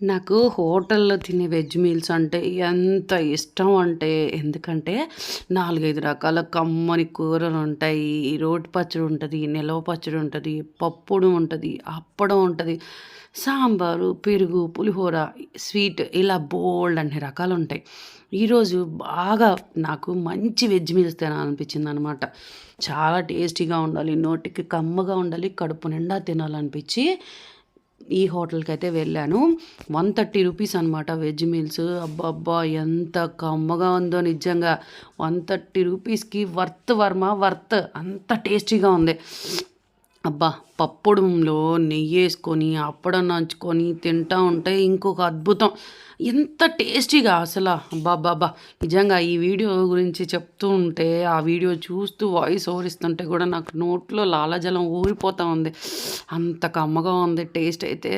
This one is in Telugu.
నాకు హోటల్లో తినే వెజ్ మీల్స్ అంటే ఎంత ఇష్టం అంటే ఎందుకంటే నాలుగైదు రకాల కమ్మని కూరలు ఉంటాయి. రోటి పచ్చడి ఉంటుంది నిలవ పచ్చడి ఉంటుంది పప్పుడు ఉంటుంది అప్పడం ఉంటుంది సాంబారు పెరుగు పులిహోర స్వీట్ ఇలా బోల్డ్ అన్ని రకాలు ఉంటాయి. ఈరోజు బాగా నాకు మంచి వెజ్ మీల్స్ తినాలనిపించింది అనమాట చాలా టేస్టీగా ఉండాలి నోటికి కమ్మగా ఉండాలి కడుపు నిండా తినాలనిపించి ఈ హోటల్కి అయితే వెళ్ళాను. వన్ థర్టీ రూపీస్ అనమాట వెజ్ మీల్స్. అబ్బబ్బా ఎంత కమ్మగా ఉందో నిజంగా. వన్ థర్టీ రూపీస్కి వర్త్ వర్మ వర్త్. అంత టేస్టీగా ఉంది. అబ్బా పప్పుడంలో నెయ్యి వేసుకొని అప్పడం నంచుకొని తింటా ఉంటే ఇంకొక అద్భుతం. ఎంత టేస్టీగా అసలు. అబ్బాబ్బాబ్బా నిజంగా ఈ వీడియో గురించి చెప్తూ ఉంటే ఆ వీడియో చూస్తూ వాయిస్ ఓరిస్తుంటే కూడా నాకు నోట్లో లాలాజలం ఊరిపోతూ ఉంది. అంత కమ్మగా ఉంది టేస్ట్ అయితే.